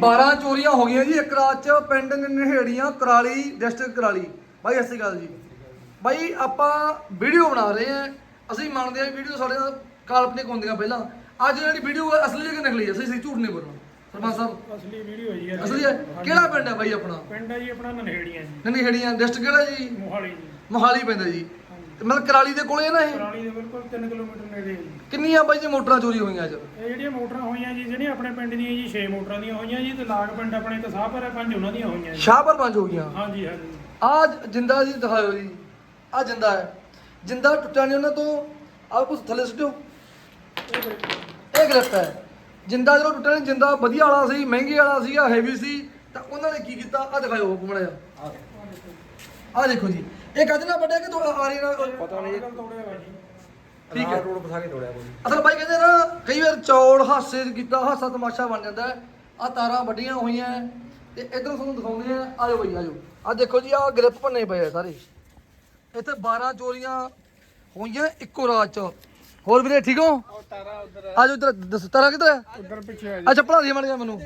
12 ਚੋਰੀਆਂ ਹੋ ਗਈਆਂ ਜੀ ਇੱਕ ਰਾਤ ਚ ਪਿੰਡ ਨਹੇੜੀਆਂ ਕਰਾਲੀ ਡਿਸਟ੍ਰਿਕਟ ਕਰਾਲੀ। ਬਾਈ ਸਤਿ ਸ਼੍ਰੀ ਅਕਾਲ ਜੀ। ਬਾਈ ਆਪਾਂ ਵੀਡੀਓ ਬਣਾ ਰਹੇ ਹਾਂ। ਅਸੀਂ ਮੰਨਦੇ ਹਾਂ ਵੀਡੀਓ ਸਾਡੇ ਨਾਲ ਕਾਲਪਨਿਕ ਹੁੰਦੀਆਂ ਪਹਿਲਾਂ। ਅੱਜ ਜਿਹੜੀ ਵੀਡੀਓ ਅਸਲੀ ਕਿ ਨਕਲੀ ਹੈ ਅਸੀਂ ਝੂਠ ਨਹੀਂ ਬੋਲਣਾ। ਸਰਪੰਚ ਸਾਹਿਬ। ਅਸਲੀ ਵੀਡੀਓ ਹੈ ਜੀ। ਅਸਲੀ ਹੈ ਕਿਹੜਾ ਪਿੰਡ ਹੈ ਬਾਈ ਆਪਣਾ? ਪਿੰਡ ਹੈ ਜੀ ਆਪਣਾ ਨਨਹੇੜੀਆਂ ਜੀ। ਨਹੇੜੀਆਂ ਡਿਸਟ੍ਰਿਕਟ ਕਿਹੜਾ ਜੀ? ਮੋਹਾਲੀ ਜੀ। ਮੋਹਾਲੀ ਪੈਂਦਾ ਜੀ। ਤੇ ਮਤਲਬ ਕਰਾਲੀ ਦੇ ਕੋਲੇ ਹੈ ਨਾ ਇਹ? ਪੁਰਾਣੀ ਦੇ ਬਿਲਕੁਲ 3 ਕਿਲੋਮੀਟਰ ਨੇੜੇ ਹੈ ਜੀ। ਕਿੰਨੀਆਂ ਬਾਈ ਜੀ ਮੋਟਰਾਂ ਚੋਰੀ ਹੋਈਆਂ ਅੱਜ? ਇਹ ਜਿਹੜੀਆਂ ਮੋਟਰਾਂ ਹੋਈਆਂ ਜੀ ਜਿਹੜੀਆਂ ਆਪਣੇ ਪਿੰਡ ਦੀਆਂ ਜੀ 6 ਮੋਟਰਾਂ ਦੀਆਂ ਹੋਈਆਂ ਜੀ ਤੇ ਲਾਗ ਪਿੰਡ ਆਪਣੇ ਇੱਕ ਸਾਹਪਰ ਹੈ ਪੰਜ ਉਹਨਾਂ ਦੀਆਂ ਹੋਈਆਂ ਜੀ। ਸ਼ਾਹਪੁਰ ਪੰਜ ਹੋ ਗਈਆਂ? ਹਾਂਜੀ ਹਾਂਜੀ। ਆ ਜਿੰਦਾ ਜੀ ਦਿਖਾਇਓ ਜੀ। ਆ ਜਿੰਦਾ ਹੈ। ਜਿੰਦਾ ਟੁੱਟਿਆ ਨਹੀਂ ਉਹਨਾਂ ਤੋਂ। ਆ ਕੁਝ ਥੱਲੇ ਸੁੱਟਿਓ। ਇਹ ਗ੍ਰਿਫਟ ਹੈ। ਜਿੰਦਾ ਜਦੋਂ ਟੁੱਟਿਆ ਨਹੀਂ ਜਿੰਦਾ ਵਧੀਆ ਵਾਲਾ ਸੀ ਮਹਿੰਗੇ ਵਾਲਾ ਸੀਗਾ ਹੈਵੀ ਸੀ। ਤਾਂ ਉਹਨਾਂ ਨੇ ਕੀ ਕੀਤਾ? ਆ ਦਿਖਾਇਓ ਹੁਕਮ ਜਿਹਾ। ਆ ਦੇਖੋ ਜੀ। ਇਹ ਕਦ ਨਾ ਵੱਡਿਆ ਕਿ ਥੋੜਾ ਆ ਰਹੀ ਨਾਲ ਪਤਾ ਨਹੀਂ ਤੋੜਿਆ ਹੋਇਆ ਜੀ? ਠੀਕ ਹੈ। ਰੋਡ ਪਸਾ ਕੇ ਤੋੜਿਆ ਕੋਈ। ਅਸਲ ਬਾਈ ਕਹਿੰਦੇ ਨਾ ਕਈ ਵਾਰ ਚੌੜ ਹਾਸੇ ਕੀਤਾ ਹਾਸਾ ਤਮਾਸ਼ਾ ਬਣ ਜਾਂਦਾ ਹੈ। ਆ ਤਾਰਾਂ ਵੱਡੀਆਂ ਹੋਈਆਂ ਤੇ ਇਧਰੋਂ ਤੁਹਾਨੂੰ ਦਿਖਾਉਂਦੇ ਆ ਆਜੋ ਬਾਈ ਆਜੋ। ਆ ਦੇਖੋ ਜੀ ਆ ਗ੍ਰਿਪ ਭੰਨੇ ਪਏ ਆ ਸਾਰੇ। ਇੱਥੇ 12 ਚੋਰੀਆਂ ਹੋਈਆਂ ਇੱਕੋ ਰਾਤ 'ਚ। ਹੋਰ ਵੀਰੇ ਠੀਕ ਹੋ? ਤਾਰਾ ਉਧਰ ਆਜੋ ਇੱਧਰ ਦੱਸ ਤਾਰਾ ਕਿੱਧਰ ਹੈ ਉਧਰ ਪਿੱਛੇ ਆ ਚੱਪਲਾਂ ਦੀ ਮੜ ਜਾ ਮੈਨੂੰ।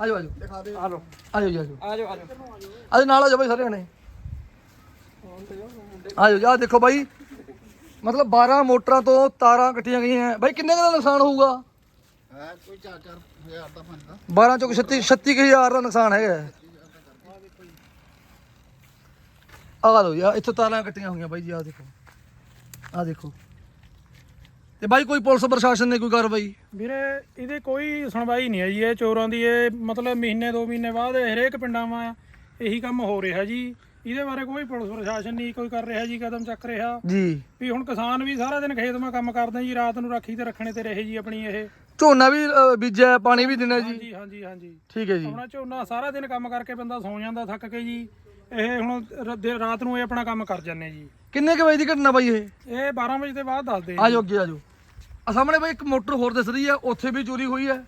ਆਜੋ ਆਜੋ। ਦਿਖਾ ਦੇ ਆਜੋ ਆਜੋ। ਆਜੋ ਆ ਜਾਓ ਆ ਜਾਓ ਆਜੋ ਨਾਲ ਆਜੋ ਬਾਈ ਸਾਰੇ ਜਣੇ। ਆਜੋ ਜੀ ਆ ਦੇਖੋ ਬਾਈ। ਮਤਲਬ 12 ਮੋਟਰਾਂ ਤੋਂ ਤਾਰਾਂ ਕੱਟੀਆਂ ਗਈਆਂ ਬਾਈ ਕਿੰਨੇ ਕੁ ਦਾ ਨੁਕਸਾਨ ਹੋਊਗਾ? ਹੈ ਕੋਈ 4-4 ਹਜ਼ਾਰ ਦਾ। ਪੰਦਾ 12 ਚੋਂ 36 36000 ਦਾ ਨੁਕਸਾਨ ਹੈਗਾ ਆ ਲਓ ਯਾ ਇੱਥੋਂ ਤਾਰਾਂ ਕੱਟੀਆਂ ਹੋਈਆਂ ਬਾਈ ਜੀ ਆ ਦੇਖੋ। ਆ ਦੇਖੋ। ਤੇ ਬਾਈ ਕੋਈ ਪੁਲਿਸ ਪ੍ਰਸ਼ਾਸਨ ਨੇ ਕੋਈ ਕਾਰਵਾਈ? ਵੀਰੇ ਇਹਦੇ ਕੋਈ ਸੁਣਵਾਈ ਨਹੀਂ ਹੈ ਜੀ ਇਹ ਚੋਰਾਂ ਦੀ ਇਹ ਮਤਲਬ ਮਹੀਨੇ ਦੋ ਮਹੀਨੇ ਬਾਅਦ ਹਰੇਕ ਪਿੰਡਾਂ ਮਾ ਇਹੀ ਕੰਮ ਹੋ ਰਿਹਾ ਜੀ। ਇਹਦੇ ਬਾਰੇ ਕੋਈ ਪੁਲਿਸ ਪ੍ਰਸ਼ਾਸਨ ਨਹੀਂ ਕੋਈ ਕਰ ਰਿਹਾ ਜੀ ਕਦਮ ਚੱਕ ਰਿਹਾ। ਜੀ। ਵੀ ਹੁਣ ਕਿਸਾਨ ਵੀ ਸਾਰਾ ਦਿਨ ਖੇਤ ਮਾ ਕੰਮ ਕਰਦੇ ਜੀ ਰਾਤ ਨੂੰ ਰਾਖੀ ਤੇ ਰੱਖਣੇ ਤੇ ਰਹੇ ਜੀ ਆਪਣੀ ਇਹ। ਝੋਨਾ ਵੀ ਅ, ਬੀਜਿਆ ਪਾਣੀ ਵੀ ਦਿੰਨਾ ਜੀ। ਹਾਂਜੀ ਹਾਂਜੀ ਹਾਂਜੀ। ਠੀਕ ਹੈ ਜੀ। ਆਪਣਾ ਝੋਨਾ ਸਾਰਾ ਦਿਨ ਕੰਮ ਕਰਕੇ ਬੰਦਾ ਸੌ ਜਾਂਦਾ ਥੱਕ ਕੇ ਜੀ। ਇਹ ਹੁਣ ਰ- ਦੇ- ਰਾਤ ਨੂੰ ਇਹ ਆਪਣਾ ਕੰਮ ਕਰ ਜਾਂਦੇ ਜੀ। ਕਿੰਨੇ ਕੁ ਵਜੇ ਦੀ ਘਟਨਾ ਬਾਈ ਇਹ? ਇਹ 12 ਵਜੇ ਦੇ ਬਾਅਦ ਦੱਸਦੇ ਆਜੋ ਅੱਗੇ ਆਜੋ ਆ ਸਾਹਮਣੇ ਬਾਈ ਇੱਕ ਮੋਟਰ ਹੋਰ ਦਿਸ ਰਹੀ ਹੈ ਉੱਥੇ ਵੀ ਚੋਰੀ ਹੋਈ ਹੈ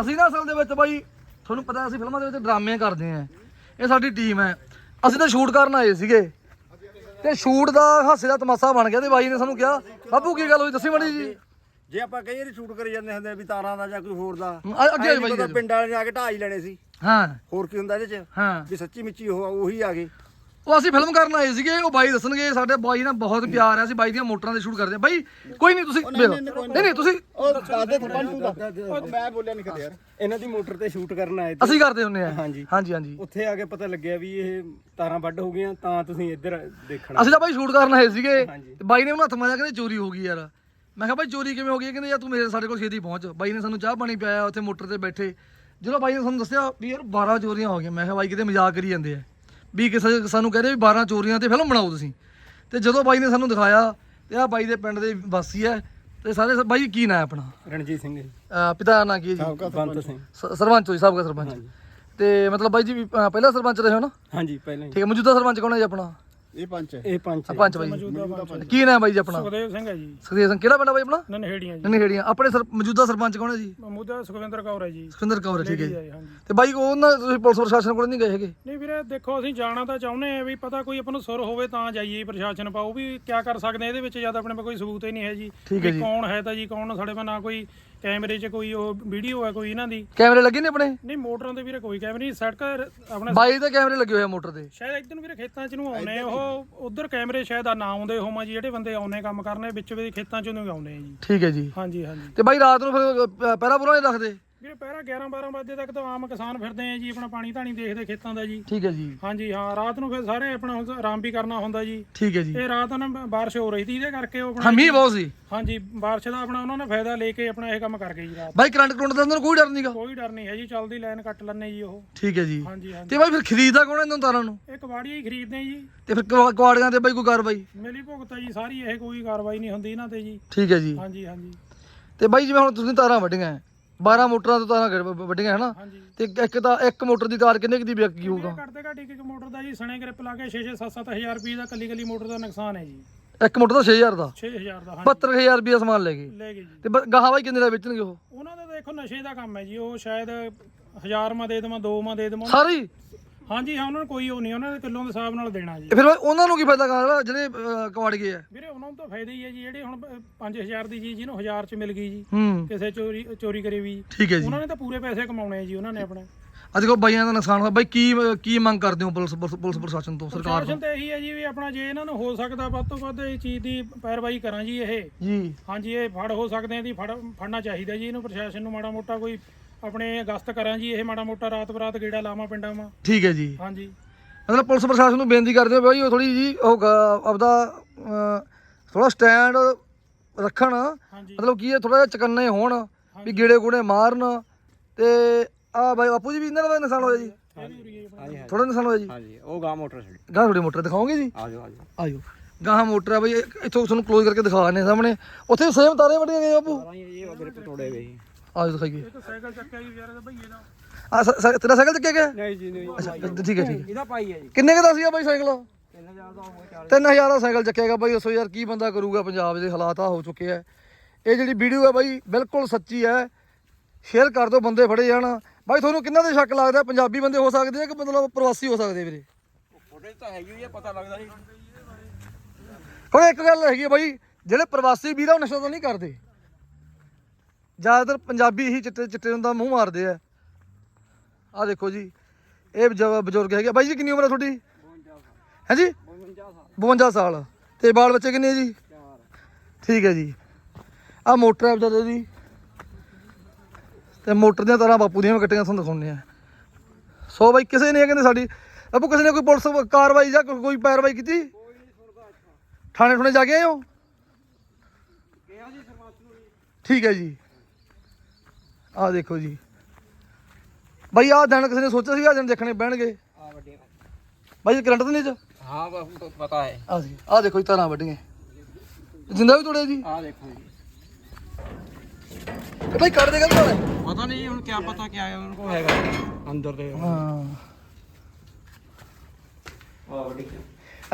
ਅਸੀਂ ਨਾ ਅਸਲ ਦੇ ਵਿੱਚ ਬਾਈ ਤੁਹਾਨੂੰ ਪਤਾ ਅਸੀਂ ਫਿਲਮਾਂ ਦੇ ਵਿੱਚ ਡਰਾਮੇ ਕਰਦੇ ਆ। ਇਹ ਸਾਡੀ ਟੀਮ ਹੈ। ਅਸੀਂ ਤਾਂ ਸ਼ੂਟ ਕਰਨ ਆਏ ਸੀਗੇ। ਤੇ ਸ਼ੂਟ ਦਾ ਹਾਸੇ ਦਾ ਤਮਾਸ਼ਾ ਬਣ ਗਿਆ ਤੇ ਬਾਈ ਨੇ ਸਾਨੂੰ ਕਿਹਾ ਬਾਬੂ ਕੀ ਗੱਲ ਹੋਈ? ਦੱਸੀ ਮੜੀ ਜੀ ਜੇ ਆਪਾਂ ਕਈ ਵਾਰੀ ਸ਼ੂਟ ਕਰੀ ਜਾਂਦੇ ਹੁੰਦੇ ਆ ਵੀ ਤਾਰਾਂ ਦਾ ਜਾਂ ਕੋਈ ਹੋਰ ਦਾ ਅੱਗੇ ਬਾਈ ਆਜੋ। ਪਿੰਡ ਵਾਲੇ ਨੇ ਆ ਕੇ ਹੀ ਲੈਣੇ ਸੀ। ਹਾਂ। ਹੋਰ ਕੀ ਹੁੰਦਾ ਇਹਦੇ ਚ? ਹਾਂ। ਵੀ ਸੱਚੀ ਮਿੱਚੀ ਉਹ ਉਹੀ ਆ ਗਏ ਉਹ ਅਸੀਂ ਫਿਲਮ ਕਰਨ ਆਏ ਸੀਗੇ ਉਹ ਬਾਈ ਦੱਸਣਗੇ ਸਾਡੇ ਬਾਈ ਨਾਲ ਬਹੁਤ ਪਿਆਰ ਹੈ ਅਸੀਂ ਬਾਈ ਦੀਆਂ ਮੋਟਰਾਂ ਦੇ ਸ਼ੂਟ ਕਰਦੇ ਆ ਬਾਈ ਕੋਈ ਨਹੀਂ ਤੁਸੀਂ ਨਹੀਂ ਨਹੀਂ ਤੁਸੀਂ ਉਹ ਦਾਦੇ ਸਰਪੰਚ ਤੂੰ ਦੱਸ ਮੈਂ ਬੋਲਿਆ ਨਹੀਂ ਕਦੇ ਯਾਰ। ਇਹਨਾਂ ਦੀ ਮੋਟਰ ਤੇ ਸ਼ੂਟ ਕਰਨ ਆਏ ਤੇ ਅਸੀਂ ਕਰਦੇ ਹੁੰਨੇ ਆ ਹਾਂਜੀ। ਹਾਂਜੀ ਹਾਂਜੀ। ਉੱਥੇ ਆ ਕੇ ਪਤਾ ਲੱਗਿਆ ਵੀ ਇਹ ਤਾਰਾਂ ਵੱਢ ਹੋ ਗਈਆਂ ਤਾਂ ਤੁਸੀਂ ਇੱਧਰ ਦੇਖਣਾ ਅਸੀਂ ਤਾਂ ਬਾਈ ਸ਼ੂਟ ਕਰਨ ਆਏ ਸੀਗੇ। ਤੇ ਬਾਈ ਨੇ ਉਹਨੂੰ ਹੱਥ ਮਾਰਿਆ ਕਹਿੰਦੇ ਚੋਰੀ ਹੋ ਗਈ ਯਾਰ। ਮੈਂ ਕਿਹਾ ਬਾਈ ਚੋਰੀ ਕਿਵੇਂ ਹੋ ਗਈ? ਕਹਿੰਦੇ ਯਾਰ ਤੂੰ ਮੇਰੇ ਸਾਡੇ ਕੋਲ ਛੇਤੀ ਪਹੁੰਚ। ਬਾਈ ਨੇ ਸਾਨੂੰ ਚਾਹ ਪਾਣੀ ਪਿਆਇਆ ਉੱਥੇ ਮੋਟਰ ਤੇ ਬੈਠੇ। ਜਦੋਂ ਬਾਈ ਨੇ ਸਾਨੂੰ ਦੱਸਿਆ ਵੀ ਯਾਰ 12 ਚੋਰੀਆਂ ਹੋ ਗਈਆਂ ਮੈਂ ਕਿਹਾ ਬਾਈ ਕਿਤੇ ਮਜ਼ਾਕ ਕਰੀ ਜਾਂਦੇ ਆ। ਵੀ ਕਿਸੇ ਸਾਨੂੰ ਕਹਿੰਦੇ ਵੀ 12 ਚੋਰੀਆਂ ਤੇ ਫਿਲਮ ਬਣਾਓ ਤੁਸੀਂ। ਤੇ ਜਦੋਂ ਬਾਈ ਨੇ ਸਾਨੂੰ ਦਿਖਾਇਆ ਤੇ ਆ ਬਾਈ ਦੇ ਪਿੰਡ ਦੇ ਵਾਸੀ ਹੈ ਤੇ ਸਾਰੇ ਬਾਈ ਕੀ ਨਾਂ ਹੈ ਆਪਣਾ? ਰਣਜੀਤ ਸਿੰਘ ਜੀ। ਪਿਤਾ ਦਾ ਨਾਂ ਕੀ ਹੈ ਜੀ? ਬੰਤ ਸਿੰਘ। ਸਰਪੰਚ ਹੋਈ ਸਾਬਕਾ ਸਰਪੰਚ। ਤੇ ਮਤਲਬ ਬਾਈ ਜੀ ਪਹਿਲਾ ਸਰਪੰਚ ਰਹੇ ਹੋ ਨਾ? ਹਾਂਜੀ ਪਹਿਲਾਂ ਠੀਕ ਹੈ ਮੌਜੂਦਾ ਸਰਪੰਚ ਕੌਣ ਹੈ ਜੀ ਆਪਣਾ? ਇਹ ਪੰਚ ਹੀ। ਇਹ ਪੰਜ ਹੈ। ਸਰਪੰਚ ਬਾਈ ਮੌਜੂਦਾ ਪੰਚ ਕੀ ਨਾਮ ਹੈ ਬਾਈ ਜੀ ਆਪਣਾ? ਸੁਖਦੇਵ ਸਿੰਘ ਹੈ ਜੀ। ਸੁਖਦੇਵ ਸਿੰਘ ਕਿਹੜਾ ਪਿੰਡ ਆ ਬਾਈ ਆਪਣਾ? ਨਨਹੇੜੀਆਂ ਜੀ। ਨਨਹੇੜੀਆਂ। ਆਪਣੇ ਸਰ ਮੌਜੂਦਾ ਸਰਪੰਚ ਕੌਣ ਹੈ ਜੀ? ਮਹਮੂਦਾ ਸੁਖਵਿੰਦਰ ਕੌਰ ਹੈ ਜੀ। ਸੁਖਿੰਦਰ ਕੌਰ ਹੈ, ਠੀਕ ਹੈ ਜੀ। ਜੀ ਹਾਂਜੀ। ਤੇ ਬਾਈ ਉਹਨਾਂ ਤੁਸੀਂ ਪੁਲਿਸ ਪ੍ਰਸ਼ਾਸਨ ਕੋਲ ਨਹੀਂ ਗਏ ਹੈਗੇ? ਨਹੀਂ ਵੀਰੇ ਦੇਖੋ ਅਸੀਂ ਜਾਣਾ ਤਾਂ ਚਾਹੁੰਦੇ ਆ ਵੀ ਪਤਾ ਕੋਈ ਆਪਾਂ ਨੂੰ ਸੁਰ ਹੋਵੇ ਤਾਂ ਜਾਈਏ ਪ੍ਰਸ਼ਾਸਨ ਪਾਓ ਵੀ ਕੀ ਕਰ ਸਕਦੇ ਆ ਇਹਦੇ ਵਿੱਚ ਜਦ ਆਪਣੇ ਕੋਲ ਕੋਈ ਸਬੂਤ ਹੀ ਨਹੀਂ ਹੈ ਜੀ ਠੀਕ ਹੈ ਵੀ ਜੀ। ਕੌਣ ਹੈ ਤਾਂ ਜੀ ਕੌਣ ਸਾਡੇ ਕੋਲ ਨਾ ਕੋਈ ਕੈਮਰੇ 'ਚ ਕੋਈ ਉਹ ਵੀਡੀਓ ਹੈ ਕੋਈ ਇਹਨਾਂ ਦੀ? ਕੈਮਰੇ ਲੱਗੇ ਨੇ ਆਪਣੇ? ਨਹੀਂ ਮੋਟਰਾਂ ਤੇ ਵੀਰੇ ਕੋਈ ਕੈਮਰੇ ਨਹੀਂ ਸੜਕ ਆਪਣਾ ਬਾਈ ਦੇ ਕੈਮਰੇ ਲੱਗੇ ਹੋਏ ਆ ਮੋਟਰ ਤੇ ਸ਼ਾਇਦ ਇੱਧਰ ਨੂੰ ਵੀਰੇ ਖੇਤਾਂ 'ਚ ਨੂੰ ਆਉਨੇ ਉਹ ਉਧਰ ਕੈਮਰੇ ਸ਼ਾਇਦ ਆ ਨਾ ਆਉਂਦੇ ਹੋਵਾਂ ਜੀ ਜਿਹੜੇ ਬੰਦੇ ਆਉਨੇ ਕੰਮ ਕਰਨੇ ਵਿੱਚ ਵੀ ਖੇਤਾਂ 'ਚ ਨੂੰ ਆਉਨੇ ਆ ਜੀ। ਠੀਕ ਹੈ ਜੀ। ਹਾਂਜੀ ਹਾਂਜੀ। ਤੇ ਬਾਈ ਰਾਤ ਨੂੰ ਫਿਰ ਪਹਿਰਾ ਪੂਰਾ ਨਹੀਂ ਰੱਖਦੇ ਵੀਰੇ ਪਹਿਰਾ 11 12 ਵਜੇ ਤੱਕ ਤਾਂ ਆਮ ਕਿਸਾਨ ਫਿਰਦੇ ਆ ਜੀ ਆਪਣਾ ਪਾਣੀ ਧਾਣੀ ਦੇਖਦੇ ਖੇਤਾਂ ਦਾ ਜੀ। ਠੀਕ ਹੈ ਜੀ। ਹਾਂਜੀ ਹਾਂ ਰਾਤ ਨੂੰ ਫਿਰ ਸਾਰੇ ਆਪਣਾ ਹੁਣ ਆਰਾਮ ਵੀ ਕਰਨਾ ਹੁੰਦਾ ਜੀ। ਠੀਕ ਹੈ ਜੀ। ਇਹ ਰਾਤ ਨਾ ਬਾਰਿਸ਼ ਹੋ ਰਹੀ ਸੀ ਇਹਦੇ ਕਰਕੇ ਉਹ ਹਾਂ ਆਪਣਾ ਮੀਂਹ ਬਹੁਤ ਸੀ। ਹਾਂਜੀ ਬਾਰਿਸ਼ ਦਾ ਆਪਣਾ ਉਹਨਾਂ ਨੇ ਫਾਇਦਾ ਲੈ ਕੇ ਆਪਣਾ ਇਹ ਕੰਮ ਕਰ ਗਏ ਜੀ ਰਾਤ। ਬਾਈ ਕਰੰਟ ਕਰੰਟ ਦਾ ਨੂੰ ਕੋਈ ਡਰ ਨਹੀਂਗਾ ਕੋਈ ਡਰ ਨਹੀਂ ਹੈ ਜੀ ਚਲਦੀ ਲਾਈਨ ਕੱਟ ਲੈਣੇ ਜੀ ਉਹ। ਠੀਕ ਹੈ ਜੀ। ਹਾਂਜੀ ਹਾਂਜੀ। ਤੇ ਬਾਈ ਫਿਰ ਖਰੀਦਦਾ ਕੌਣ ਇਹਨਾਂ ਤਾਰਾਂ ਨੂੰ? ਇਹ ਕਬਾੜੀਆਂ ਹੀ ਖਰੀਦਦੇ ਜੀ। ਤੇ ਫਿਰ ਕੁਆੜੀਆਂ ਤੇ ਬਾਈ ਕੋਈ ਕਾਰਵਾਈ? ਮਿਲੀ ਭੁਗਤ ਜੀ ਸਾਰੀ ਇਹ ਕੋਈ ਕਾਰਵਾਈ ਨਹੀਂ ਹੁੰਦੀ ਇਹਨਾਂ ਤੇ ਜੀ। ਠੀਕ ਹੈ ਜੀ। ਹਾਂਜੀ ਹਾਂਜੀ। ਤੇ ਬਾਈ ਜਿਵੇਂ ਹੁਣ ਤੁਸੀਂ ਤਾਰਾਂ ਵੱਡੀਆਂ ਹੈ 12 ਮੋਟਰਾਂ ਤੋਂ ਤਾਰਾਂ ਕੱਢ- ਵੱਡੀਆਂ ਹੈ ਨਾ ਹਾਂਜੀ। ਤੇ ਇੱਕ ਤਾਂ ਇੱਕ ਮੋਟਰ ਦੀ ਤਾਰ ਕਿੰਨੇ ਕੁ ਦੀ ਵਿਕ ਹੋਊਗਾ? ਘੱਟਦੇ ਘੱਟ ਇੱਕ ਇੱਕ ਮੋਟਰ ਦਾ ਜੀ ਸਣੇ ਗ੍ਰਿਪ ਲਾ ਕੇ 6 6 7 7000 ਰੁਪਏ ਦਾ ਕੱਲੀ ਕੱਲੀ ਮੋਟਰ ਦਾ ਨੁਕਸਾਨ ਹੈ ਜੀ। ਇੱਕ ਮੋਟਰ ਦਾ 6000 ਦਾ? 6000 ਦਾ ਹਾਂਜੀ। 72000 ਰੁਪਏ ਸਮਾਨ ਲੈ ਗਏ। ਲੈ ਗਏ ਜੀ। ਤੇ ਬ- ਗਾਹਾਂ ਬਾਈ ਕਿੰਨੇ ਦਾ ਵੇਚਣਗੇ ਉਹ? ਉਹਨਾਂ ਦਾ ਦੇਖੋ ਨਸ਼ੇ ਦਾ ਕੰਮ ਹੈ ਜੀ ਉਹ ਸ਼ਾਇਦ ਹਜ਼ਾਰ ਮਾ ਦੇ ਦੇਵਾਂ ਦੋ ਮਾ ਦੇ ਦੇਵਾਂ। ਸਾਰੀ? ਹਾਂਜੀ ਹਾਂ ਉਹਨਾਂ ਨੂੰ ਕੋਈ ਉਹ ਨਹੀਂ ਉਹਨਾਂ ਨੇ ਕਿਲੋਆਂ ਦੇ ਹਿਸਾਬ ਨਾਲ ਦੇਣਾ ਜੀ। ਫਿਰ ਉਹਨਾਂ ਨੂੰ ਕੀ ਫਾਇਦਾ ਕਰ ਜਿਹੜੇ ਅਹ, ਕਵਾੜ ਗਏ ਆ? ਵੀਰੇ ਉਹਨਾਂ ਨੂੰ ਤਾਂ ਫਾਇਦਾ ਹੀ ਹੈ ਜੀ ਜਿਹੜੇ ਹੁਣ 5000 ਦੀ ਚੀਜ਼ ਜਿਹਨੂੰ 1000 ਚ ਮਿਲ ਗਈ ਜੀ। ਹੂੰ। ਕਿਸੇ ਚੋਰੀ ਚੋਰੀ ਕਰੀ ਵੀ। ਠੀਕ ਹੈ ਜੀ। ਉਹਨਾਂ ਨੇ ਤਾਂ ਪੂਰੇ ਪੈਸੇ ਕਮਾਉਣੇ ਆ ਜੀ ਉਹਨਾਂ ਨੇ ਆਪਣੇ। ਅੱਜ ਕੋ ਬਾਈਆਂ ਦਾ ਨੁਕਸਾਨ ਹੋਇਆ। ਬਾਈ ਕੀ ਕੀ ਮੰਗ ਕਰਦੇ ਹੋ ਪੁਲਿਸ ਪੁਲਿਸ ਪੁਲਿਸ ਪ੍ਰਸ਼ਾਸਨ ਤੋਂ ਸਰਕਾਰ ਪ੍ਰਸ਼ਾਸਨ ਤਾਂ ਇਹੀ ਹੈ ਜੀ ਵੀ ਆਪਣਾ ਜੇ ਇਹਨਾਂ ਨੂੰ ਹੋ ਸਕਦਾ ਵੱਧ ਤੋਂ ਵੱਧ ਇਹ ਚੀਜ਼ ਦੀ ਪੈਰਵਾਈ ਕਰਾਂ ਜੀ ਇਹ। ਜੀ। ਹਾਂਜੀ ਇਹ ਫੜ ਹੋ ਸਕਦੇ ਆ ਦੀ ਫੜ ਫੜਨਾ ਚਾਹੀਦਾ ਜੀ ਇਹਨੂੰ ਪ੍ਰਸ਼ਾਸਨ ਨੂੰ ਮਾੜਾ ਮੋਟਾ ਕੋਈ ਆਪਣੇ ਅਗਸਤ ਕਰਾਂ ਜੀ ਇਹ ਮਾੜਾ ਮੋਟਾ ਰਾਤ ਬਰਾਤ ਗੇੜਾ ਲਾਵਾਂ ਪਿੰਡਾਂ ਮਾ ਠੀਕ ਹੈ ਜੀ। ਹਾਂਜੀ। ਮਤਲਬ ਪੁਲਿਸ ਪ੍ਰਸ਼ਾਸਨ ਨੂੰ ਬੇਨਤੀ ਕਰਦੇ ਹੋ ਬਾਈ ਉਹ ਥੋੜੀ ਜੀ ਉਹ ਗ- ਆਪਦਾ ਥੋੜਾ ਸਟੈਂਡ ਰੱਖਣ। ਹਾਂਜੀ। ਮਤਲਬ ਕੀ ਹੈ ਥੋੜਾ ਜਿਹਾ ਚਕੰਨੇ ਹੋਣ ਵੀ ਗੇੜੇ ਗੂੜੇ ਮਾਰਨ। ਤੇ ਆ ਬਾਈ ਬਾਪੂ ਜੀ ਵੀ ਇਹਨਾਂ ਦਾ ਨੁਕਸਾਨ ਹੋਇਆ ਜੀ। ਹਾਂਜੀ ਹਾਂਜੀ। ਥੋੜਾ ਨੁਕਸਾਨ ਹੋਇਆ ਜੀ? ਹਾਂਜੀ ਉਹ ਗਾਂ ਮੋਟਰ ਛੜੀ ਗਾਹ ਥੋੜੀ ਮੋਟਰ ਦਿਖਾਓਗੇ ਜੀ? ਆ ਜਾਓ ਆ ਜਾਓ ਗਾਹਾਂ ਮੋਟਰ ਆ ਬਈ ਇੱਥੋਂ ਤੁਹਾਨੂੰ ਕਲੋਜ਼ ਕਰਕੇ ਦਿਖਾ ਸਾਹਮਣੇ। ਉੱਥੇ ਸੇਮ ਤਾਰੇ ਵੱਡੀਆਂ ਗਏ ਬਾਪੂ। ਇਹ ਅਗਰੇ ਤੋੜੇ ਗਏ ਆਜੋ ਦਿਖਾਈਏ ਇਹ ਤਾਂ ਸਾਈਕਲ ਚੱਕਿਆ ਜੀ ਵਿਚਾਰੇ ਦਾ ਭਈਏ ਦਾ ਆ ਸ- ਸ- ਤੇਰਾ ਸਾਈਕਲ ਚੱਕਿਆ ਗਿਆ? ਨਹੀਂ ਜੀ ਨਹੀਂ। ਅੱਛਾ ਠੀਕ ਹੈ ਠੀਕ ਹੈ। ਇਹਦਾ ਪਾਈ ਹੈ ਜੀ। ਕਿੰਨੇ ਕੁ ਦਾ ਸੀਗਾ ਬਾਈ ਸਾਈਕਲ? 3000 ਦਾ ਹੋਊਗਾ 3000 ਦਾ ਸਾਈਕਲ ਚੱਕਿਆਗਾ ਬਾਈ ਦੱਸੋ ਯਾਰ ਕੀ ਬੰਦਾ ਕਰੂਗਾ ਪੰਜਾਬ ਦੇ ਹਾਲਾਤ ਆ ਹੋ ਚੁੱਕੇ ਆ। ਇਹ ਜਿਹੜੀ ਵੀਡੀਓ ਹੈ ਬਾਈ ਬਿਲਕੁਲ ਸੱਚੀ ਹੈ ਸ਼ੇਅਰ ਕਰ ਦਿਓ ਬੰਦੇ ਫੜੇ ਜਾਣ। ਬਾਈ ਤੁਹਾਨੂੰ ਕਿੰਨਾ ਦੇ ਸ਼ੱਕ ਲੱਗਦਾ? ਪੰਜਾਬੀ ਬੰਦੇ ਹੋ ਸਕਦੇ ਆ ਕਿ ਮਤਲਬ ਪ੍ਰਵਾਸੀ ਹੋ ਸਕਦੇ ਆ ਵੀਰੇ? ਫੋਟੋ ਤਾਂ ਹੈਗੀ ਹੋਈ ਹੈ ਪਤਾ ਲੱਗਦਾ ਨਹੀਂ ਕਿਉਂਕਿ ਇੱਕ ਗੱਲ ਹੈਗੀ ਆ ਬਾਈ ਜਿਹੜੇ ਪ੍ਰਵਾਸੀ ਵੀਰ ਆ ਉਹ ਨਸ਼ਾ ਤਾਂ ਨਹੀਂ ਕਰਦੇ। ਜ਼ਿਆਦਾਤਰ ਪੰਜਾਬੀ ਹੀ ਚਿੱਟੇ ਚਿੱਟੇ ਨੂੰ ਦਾ ਮੂੰਹ ਮਾਰਦੇ ਆ। ਆ ਦੇਖੋ ਜੀ, ਇਹ ਬਜ- ਬਜ਼ੁਰਗ ਹੈਗੇ ਆ। ਬਾਈ ਜੀ, ਕਿੰਨੀ ਉਮਰ ਹੈ ਤੁਹਾਡੀ? ਹੈ ਜੀ? 52 ਸਾਲ। ਤੇ ਬਾਲ ਬੱਚੇ ਕਿੰਨੇ ਆ ਜੀ? ਠੀਕ ਹੈ ਜੀ। ਆ ਮੋਟਰ ਹੈ ਵਿਚਾਰੇ ਦੀ ਤੇ ਮੋਟਰ ਦੀਆਂ ਤਰ੍ਹਾਂ ਬਾਪੂ ਦੀਆਂ ਵੀ ਕੱਟੀਆਂ, ਤੁਹਾਨੂੰ ਦਿਖਾਉਂਦੇ ਆ ਸੋ ਬਾਈ ਕਿਸੇ ਨੇ ਇਹ ਕਹਿੰਦੇ ਸਾਡੀ। ਬਾਪੂ, ਕਿਸੇ ਨੇ ਕੋਈ ਪੁਲਿਸ ਕਾਰਵਾਈ ਜਾਂ ਕੋਈ ਕੋਈ ਪੈਰਵਾਈ ਕੀਤੀ? ਥਾਣੇ ਥੁਣੇ ਜਾ ਕੇ ਆਏ ਹੋ? ਠੀਕ ਹੈ ਜੀ। ਆਹ ਦੇਖੋ ਜੀ। ਬਾਈ ਆਹ ਦਿਨ ਕਿਸੇ ਨੇ ਸੋਚਿਆ ਸੀ ਆਹ ਦਿਨ ਦੇਖਣੇ ਪੈਣਗੇ। ਆ ਵੱਡੀਆਂ ਬਾਈ ਕਰੰਟ ਤਾਂ ਨਹੀਂ ਚ? ਹਾਂ ਪ- ਪਤਾ ਹੈ। ਆ ਜੀ ਆਹ ਦੇਖੋ ਜੀ ਤਾਰਾਂ ਵੱਡੀਆਂ ਜਿੰਦਾ ਵੀ ਤੋੜਿਆ ਜੀ? ਆ ਦੇਖੋ ਜੀ। ਇਹ ਬਾਈ ਕੱਢ ਦੇਗਾ ਤਾਂ ਪਤਾ ਨਹੀਂ ਹੁਣ ਕੀ ਪਤਾ ਕੀ ਆਇਆ ਉਹਨਾਂ ਕੋਲ ਹੈਗਾ। ਅੰਦਰ ਦੇ। ਹਾਂ। ਆ ਵੱਡੀ।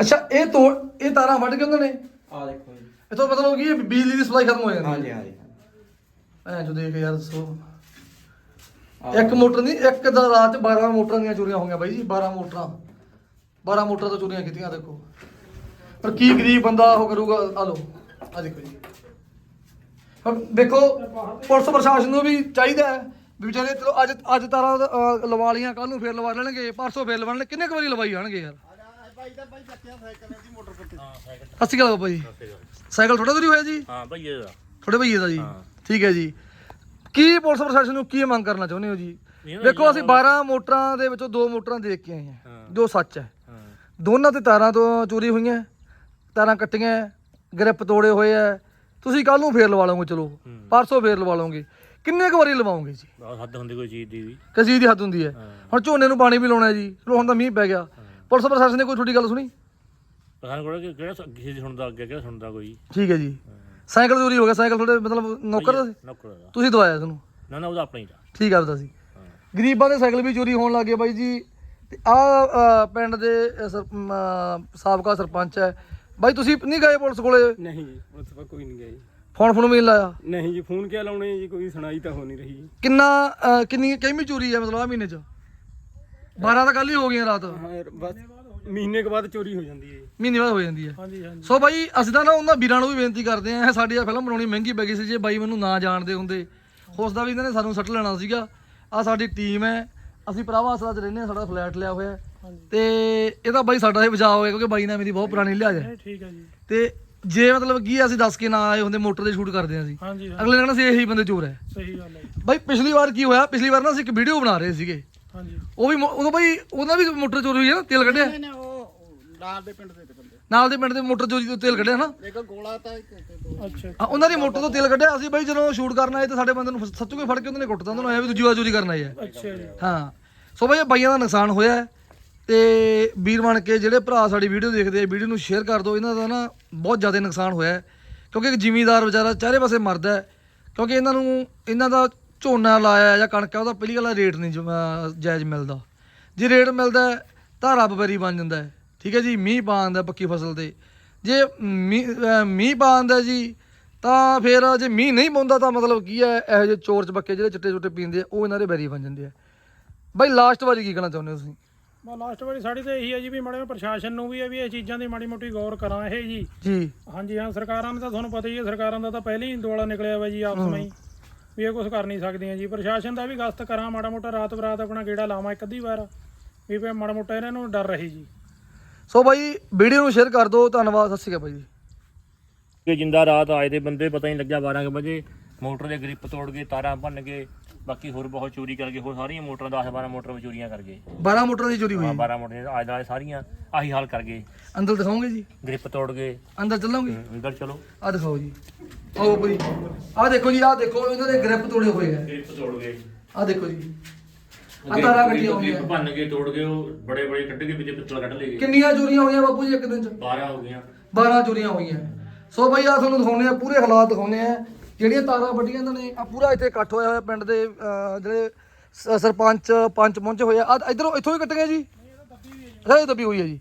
ਅੱਛਾ ਇਹ ਤੋੜ ਇਹ ਤਾਰਾਂ ਵੱਢ ਕੇ ਉਹਨਾਂ ਨੇ? ਆ ਦੇਖੋ ਜੀ। ਇਥੋਂ ਮਤਲਬ ਕੀ ਹੈ ਵੀ ਬਿਜਲੀ ਦੀ ਸਪਲਾਈ ਖਤਮ ਹੋ ਜਾਂਦੀ ਹਾਂਜੀ ਹਾਂਜੀ। ਐ ਜੋ ਦੇਖ ਯਾਰ ਦੱਸੋ ਇੱਕ ਮੋਟਰ ਨਹੀਂ ਇੱਕ ਦਾ ਰਾਤ 'ਚ 12 ਮੋਟਰਾਂ ਦੀਆਂ ਚੋਰੀਆਂ ਹੋਈਆਂ ਬਾਈ ਜੀ 12 ਮੋਟਰਾਂ। 12 ਮੋਟਰਾਂ ਤੋਂ ਚੋਰੀਆਂ ਕੀਤੀਆਂ ਦੇਖੋ। ਪਰ ਕੀ ਗਰੀਬ ਬੰਦਾ ਉਹ ਕਰੂਗਾ ਆ ਲੋ ਆ ਦੇਖੋ ਜੀ। ਹੁਣ ਦੇਖੋ ਪੁਲਿਸ ਪ੍ਰਸ਼ਾਸਨ ਨੂੰ ਵੀ ਚਾਹੀਦਾ ਹੈ ਵੀ ਵਿਚਾਰੇ ਚਲੋ ਅੱਜ ਅੱਜ ਤਾਰਾਂ ਅਹ, ਲਵਾ ਲੀਆਂ ਕੱਲ ਨੂੰ ਫੇਰ ਲਵਾ ਲੈਣਗੇ ਪਰਸੋਂ ਫੇਰ ਲਵਾਉਣਗੇ ਕਿੰਨੇ ਕੁ ਵਾਰੀ ਲਵਾਈ ਜਾਣਗੇ ਯਾਰ? ਸਤਿ ਸ਼੍ਰੀ ਅਕਾਲ ਬਾਬਾ ਜੀ। ਸਾਈਕਲ ਥੋੜਾ ਦੂਰੀ ਹੋਇਆ ਜੀ? ਹਾਂ ਭਈਏ ਦਾ। ਥੋੜੇ ਭਈਏ ਦਾ ਜੀ। ਠੀਕ ਹੈ ਜੀ। ਕੀ ਪੁਲਿਸ ਪ੍ਰਸ਼ਾਸਨ ਨੂੰ ਕੀ ਮੰਗ ਕਰਨਾ ਚਾਹੁੰਦੇ ਹੋ ਜੀ? ਦੇਖੋ ਅਸੀਂ 12 ਮੋਟਰਾਂ ਦੇ ਵਿੱਚੋਂ ਦੋ ਮੋਟਰਾਂ ਦੇਖ ਕੇ ਆਏ ਹਾਂ ਜੋ ਸੱਚ ਹੈ। ਦੋਨਾਂ ਤੇ ਤਾਰਾਂ ਤੋਂ ਚੋਰੀ ਹੋਈਆਂ ਤਾਰਾਂ ਕੱਟੀਆਂ ਗ੍ਰਿਪ ਤੋੜੇ ਹੋਏ ਆ। ਤੁਸੀਂ ਕੱਲ ਨੂੰ ਫੇਰ ਲਵਾ ਲਓਗੇ ਚਲੋ। ਪਰਸੋਂ ਫੇਰ ਲਵਾ ਲਓਗੇ। ਕਿੰਨੇ ਕੁ ਵਾਰੀ ਲਵਾਓਗੇ ਜੀ? ਹੱਦ ਹੁੰਦੀ ਕੋਈ ਚੀਜ਼ ਦੀ ਵੀ। ਕਿਸੇ ਦੀ ਹੱਦ ਹੁੰਦੀ ਹੈ। ਹੁਣ ਝੋਨੇ ਨੂੰ ਪਾਣੀ ਵੀ ਲਾਉਣਾ ਜੀ ਚਲੋ ਹੁਣ ਤਾਂ ਮੀਂਹ ਪੈ ਗਿਆ। ਪੁਲਿਸ ਪ੍ਰਸ਼ਾਸਨ ਨੇ ਕੋਈ ਤੁਹਾਡੀ ਗੱਲ ਸੁਣੀ? ਕੋਲ ਕਿਹੜਾ ਕਿਸੇ ਦੀ ਸੁਣਦਾ ਅੱਗੇ ਕਿਹੜਾ ਸੁਣਦਾ ਕੋਈ। ਠੀਕ ਹੈ ਜੀ। ਸਾਈਕਲ ਚੋਰੀ ਹੋ ਗਿਆ ਸਾਈਕਲ ਤੁਹਾਡੇ ਮਤਲਬ ਨੌਕਰ ਦਾ ਸੀ? ਨੌਕਰ ਦਾ। ਤੁਸੀਂ ਦਵਾਇਆ ਤੁਹਾਨੂੰ ਨਾ ਨਾ ਉਹਦਾ ਆਪਣਾ ਹੀ ਦਾ। ਠੀਕ ਆ ਬਤਾ ਸੀ। ਗਰੀਬਾਂ ਦੇ ਸਾਈਕਲ ਵੀ ਚੋਰੀ ਹੋਣ ਲੱਗੇ ਬਾਈ ਜੀ। ਤੇ ਆ ਪਿੰਡ ਦੇ ਸਰ- ਮ, ਸਾਬਕਾ ਸਰਪੰਚ ਹੈ। ਬਾਈ ਤੁਸੀਂ ਨਹੀਂ ਗਏ ਪੁਲਿਸ ਕੋਲੇ? ਨਹੀਂ ਜੀ ਪੁਲਿਸ ਪਾ ਕੋਈ ਨਹੀਂ ਗਿਆ ਜੀ ਫੋਨ ਫੋਨ ਵੀ ਨਹੀਂ ਲਾਇਆ? ਨਹੀਂ ਜੀ ਫੋਨ ਕਿਆ ਲਾਉਣੇ ਜੀ ਕੋਈ ਸੁਣਾਈ ਤਾਂ ਹੋ ਨਹੀਂ ਰਹੀ। ਜੀ ਕਿੰਨਾ ਅ, ਕਿੰਨੀ ਕਿੰਨੀ ਚੋਰੀ ਹੈ ਮਤਲਬ ਆ ਮਹੀਨੇ ਚ? 12 ਤਾਂ ਕੱਲ ਹੀ ਹੋ ਗਈਆਂ ਰਾਤ। ਹਾਂ ਬਸ। ਮਹੀਨੇ ਕੁ ਬਾਅਦ ਚੋਰੀ ਹੋ ਜਾਂਦੀ ਹੈ ਮਹੀਨੇ ਬਾਅਦ ਹੋ ਜਾਂਦੀ ਹੈ। ਹਾਂਜੀ ਹਾਂਜੀ। ਸੋ ਬਾਈ ਅਸੀਂ ਤਾਂ ਨਾ ਉਹਨਾਂ ਵੀਰਾਂ ਨੂੰ ਵੀ ਬੇਨਤੀ ਕਰਦੇ ਆਂ ਸਾਡੀ ਆ ਫਿਲਮ ਬਣਾਉਣੀ ਮਹਿੰਗੀ ਪੈ ਗਈ ਸੀ ਜੇ ਬਾਈ ਮੈਨੂੰ ਨਾ ਜਾਣਦੇ ਹੁੰਦੇ। ਹੋਸਦਾ ਵੀ ਇਹਨਾਂ ਨੇ ਸਾਨੂੰ ਸੱਟ ਲੈਣਾ ਸੀਗਾ। ਆ ਸਾਡੀ ਟੀਮ ਹੈ। ਅਸੀਂ ਭਰਾਵਾ ਅਸਲਾ ਚ ਰਹਿੰਦੇ ਹਾਂ ਸਾਡਾ ਫਲੈਟ ਲਿਆ ਹੋਇਆ ਹੈ। ਤੇ ਇਹਦਾ ਬਾਈ ਸਾਡਾ ਹੀ ਬਚਾਅ ਹੋਇਆ ਕਿਉਂਕਿ ਬਾਈ ਨਾਲ ਮੇਰੀ ਬਹੁਤ ਪੁਰਾਣੀ ਲਿਆਜ ਹੈ। ਇਹ ਠੀਕ ਹੈ ਜੀ। ਤੇ ਜੇ ਮਤਲਬ ਕੀ ਆ, ਅਸੀਂ ਦੱਸ ਕੇ ਨਾ ਆਏ ਹੁੰਦੇ ਮੋਟਰ ਤੇ ਸ਼ੂਟ ਕਰਦੇ ਆਂ ਅਸੀਂ। ਹਾਂਜੀ ਹਾਂ ਅਗਲੇ ਕਹਿੰਦਾ ਸੀ ਇਹੀ ਬੰਦੇ ਚੋਰ ਹੈ। ਸਹੀ ਗੱਲ ਹੈ ਜੀ। ਬਾਈ ਪਿਛਲੀ ਵਾਰ ਕੀ ਹੋਇਆ? ਪਿਛਲੀ ਵਾਰ ਨਾ ਅਸੀਂ ਇੱਕ ਵੀਡੀਓ ਬਣਾ ਰਹੇ ਸੀਗੇ। ਹਾਂਜੀ। ਉਹ ਵੀ ਮੋ- ਉਦੋਂ ਬਾਈ ਉਹਦਾ ਵੀ ਮੋਟਰ ਚੋਰੀ ਹੋਈ ਹੈ ਨਾ ਤੇਲ ਕੱਢਿਆ? ਨੇ ਉਹ ਨਾਲ ਦੇ ਪਿੰਡ ਦੇ ਤੇ ਬੰਦੇ। ਨਾਲ ਦੇ ਪਿੰਡ ਦੇ ਮੋਟਰ ਚੋਰੀ ਤੋਂ ਤੇਲ ਕੱਢਿਆ ਨਾ ਇੱਕ ਗੋਲਾ ਤਾਂ ਇੱਕ ਤੇ ਦੋ। ਅੱਛਾ ਹਾਂ, ਉਹਨਾਂ ਦੀ ਮੋਟਰ ਤੋਂ ਤੇਲ ਕੱਢਿਆ ਅਸੀਂ ਬਾਈ ਜਦੋਂ ਸ਼ੂਟ ਕਰਨ ਆਏ ਤੇ ਸਾਡੇ ਬੰਦੇ ਨੂੰ ਸੱਚੂ ਕੋਈ ਫੜ ਕੇ ਉਹਨਾਂ ਨੇ ਕੁੱਟਤਾ ਉਹਨਾਂ ਨੂੰ ਆਇਆ ਵੀ ਦੂਜੀ ਵਾਰ ਚੋਰੀ ਕਰਨ ਆਏ ਆ। ਅੱਛਾ ਜੀ। ਹਾਂ। ਸੋ ਬਾਈ ਇਹ ਬਾਈਆਂ ਦਾ ਨੁਕਸਾਨ ਹੋਇਆ ਹੈ ਤੇ ਵੀਰ ਬਣ ਕੇ ਜਿਹੜੇ ਭਰਾ ਸਾਡੀ ਵੀਡੀਓ ਦੇਖਦੇ ਆ ਵੀਡੀਓ ਨੂੰ ਸ਼ੇਅਰ ਕਰ ਦਿਓ ਇਹਨਾਂ ਦਾ ਨਾ ਬਹੁਤ ਜ਼ਿਆਦਾ ਨੁਕਸਾਨ ਹੋਇਆ ਹੈ। ਕਿਉਂਕਿ ਇੱਕ ਜ਼ਿਮੀਂਦਾਰ ਵਿਚਾਰਾ ਚਾਰੇ ਪਾਸੇ ਮਰਦਾ ਹੈ ਕਿਉਂਕਿ ਇਹਨਾਂ ਨੂੰ ਇਹਨਾਂ ਦਾ ਝੋਨਾ ਲਾਇਆ ਜਾਂ ਕਣਕ ਆ ਉਹਦਾ ਪਹਿਲੀ ਗੱਲ ਰੇਟ ਨਹੀਂ ਜਮ- ਜਾਇਜ਼ ਮਿਲਦਾ। ਜੇ ਰੇਟ ਮਿਲਦਾ ਹੈ, ਤਾਂ ਰੱਬ ਬਰੀ ਬਣ ਜਾਂਦਾ ਹੈ। ਠੀਕ ਹੈ ਜੀ ਮੀਂਹ ਪਾਉਂਦਾ ਪੱਕੀ ਫਸਲ ਤੇ। ਜੇ ਮੀਂਹ ਅਹ ਮੀਂਹ ਪਾਉਂਦਾ ਜੀ ਤਾਂ ਫਿਰ ਜੇ ਮੀਂਹ ਨਹੀਂ ਪਾਉਂਦਾ ਤਾਂ ਮਤਲਬ ਕੀ ਹੈ ਇਹੋ ਜਿਹੇ ਚੋਰ ਚਬੱਕੇ ਜਿਹੜੇ ਚਿੱਟੇ ਚੁੱਟੇ ਪੀਂਦੇ ਆ ਉਹ ਇਹਨਾਂ ਦੇ ਬੈਰੀ ਬਣ ਜਾਂਦੇ ਆ। ਬਾਈ ਲਾਸਟ ਵਾਰੀ ਕੀ ਕਹਿਣਾ ਚਾਹੁੰਦੇ ਹੋ ਤੁਸੀਂ? ਬਸ ਲਾਸਟ ਵਾਰੀ ਸਾਡੀ ਤਾਂ ਇਹੀ ਹੈ ਜੀ ਵੀ ਮਾੜੇ ਪ੍ਰਸ਼ਾਸਨ ਨੂੰ ਵੀ ਹੈ ਵੀ ਇਹ ਚੀਜ਼ਾਂ ਦੀ ਮਾੜੀ ਮੋਟੀ ਗੌਰ ਕਰਾਂ ਇਹ ਜੀ। ਜੀ। ਹਾਂਜੀ ਹਾਂ ਸਰਕਾਰਾਂ ਨੇ ਤਾਂ ਤੁਹਾਨੂੰ ਪਤਾ ਹੀ ਹੈ ਸਰਕਾਰਾਂ ਦਾ ਤਾਂ ਪਹਿਲਾਂ ਹੀ ਦੋਲਾ ਨਿਕਲਿਆ ਵਾ ਜੀ ਆਪਸ ਵਿੱਚ। ਵੀ ਇਹ ਕੁਝ ਕਰ ਨਹੀਂ ਸਕਦੀਆਂ ਜੀ। ਪ੍ਰਸ਼ਾਸਨ ਦਾ ਵੀ ਗਸਤ ਕਰਾਂ ਮਾੜਾ ਮੋਟਾ ਰਾਤ ਬਰਾਤ ਆਪਣਾ ਗੇੜਾ ਲਾਵਾਂ ਇੱਕ ਅੱਧੀ ਵਾਰ। ਵੀ ਫਿਰ ਮਾੜਾ ਮੋਟਾ ਇਹਨਾਂ ਨੂੰ ਡਰ ਰਹੇ ਜੀ। ਸੋ ਬਾਈ ਵੀਡੀਓ ਨੂੰ ਸ਼ੇਅਰ ਕਰ ਦਿਓ। ਧੰਨਵਾਦ ਸਤਿ ਸ਼੍ਰੀ ਅਕਾਲ ਬਾਈ ਜੀ। ਕਿ ਜਿੰਦਾ ਰਾਤ ਆਏ ਦੇ ਬੰਦੇ ਪਤਾ ਨਹੀਂ ਲੱਗਿਆ 12 ਕੁ ਵਜੇ। ਮੋਟਰ ਦੇ ਗ੍ਰਿਪ ਤੋੜ ਗਏ ਤਾਰਾਂ ਭੰਨ ਗਏ। ਬਾਕੀ ਹੋਰ ਬਹੁਤ ਚੋਰੀ ਕਰ ਗਏ ਹੋਰ ਸਾਰੀਆਂ ਮੋਟਰਾਂ 10 12 ਮੋਟਰ ਚੋਰੀਆਂ ਕਰ ਗਏ। 12 ਮੋਟਰਾਂ ਦੀ ਚੋਰੀ ਹੋਈ? ਹਾਂ ਹੈ। 12 ਮੋਟਰ ਆਏ ਨਾਲ ਸਾਰੀਆਂ ਆਹੀ ਹਾਲ ਕਰ ਗਏ। ਅੰਦਰ ਦਿਖਾਓਗੇ ਜੀ? ਗ੍ਰਿਪ ਤੋੜ ਗਏ। ਅੰਦਰ ਚੱਲੋਗੇ? ਅੰਦਰ ਚਲੋ। ਆ ਦਿਖਾਓ ਜੀ। ਆਓ ਬਾਈ। ਆ ਦੇਖੋ ਜੀ ਆ ਦੇਖੋ ਇਹਨਾਂ ਦੇ ਗ੍ਰਿਪ ਤੋੜੇ ਹੋਏ ਆ। ਗ੍ਰਿਪ ਤੋੜ ਗਏ। ਆ ਦੇਖੋ ਜੀ। ਆ ਤਾਰਾਂ ਕੱਟੀਆਂ ਹੋਈਆਂ। ਗ੍ਰਿਪ ਭੰਨ ਕੇ ਤੋੜ ਗਏ ਉਹ ਬੜੇ ਬੜੇ ਕੱਢ ਕੇ ਵਿੱਚ ਪਿੱਤਲ ਕੱਢ ਲਏ ਕਿੰਨੀਆਂ ਚੋਰੀਆਂ ਹੋਈਆਂ ਬਾਪੂ ਜੀ ਇੱਕ ਦਿਨ ਚ? 12 ਹੋ ਗਈਆਂ। 12 ਚੋਰੀਆਂ ਹੋਈਆਂ। ਸੋ ਬਾਈ ਆ ਤੁਹਾਨੂੰ ਦਿਖਾਉਣੇ ਆ ਪੂਰੇ ਹਾਲਾਤ ਦਿਖਾਉਣੇ ਆ ਜਿਹੜੀਆਂ ਤਾਰਾਂ ਵੱਡੀਆਂ ਇਹਨਾਂ ਨੇ ਆ ਪੂਰਾ ਇੱਥੇ ਇਕੱਠ ਹੋਇਆ ਹੋਇਆ ਪਿੰਡ ਦੇ ਅਹ, ਜਿਹੜੇ ਸ- ਸਰਪੰਚ ਪੰਚ ਪਹੁੰਚੇ ਹੋਏ ਆ। ਆ ਇਧਰੋਂ ਇੱਥੋਂ ਹੀ ਕੱਟ ਗਏ ਜੀ? ਅੱਛਾ ਇਹ ਦੱਬੀ ਹੋਈ ਹੈ ਜੀ।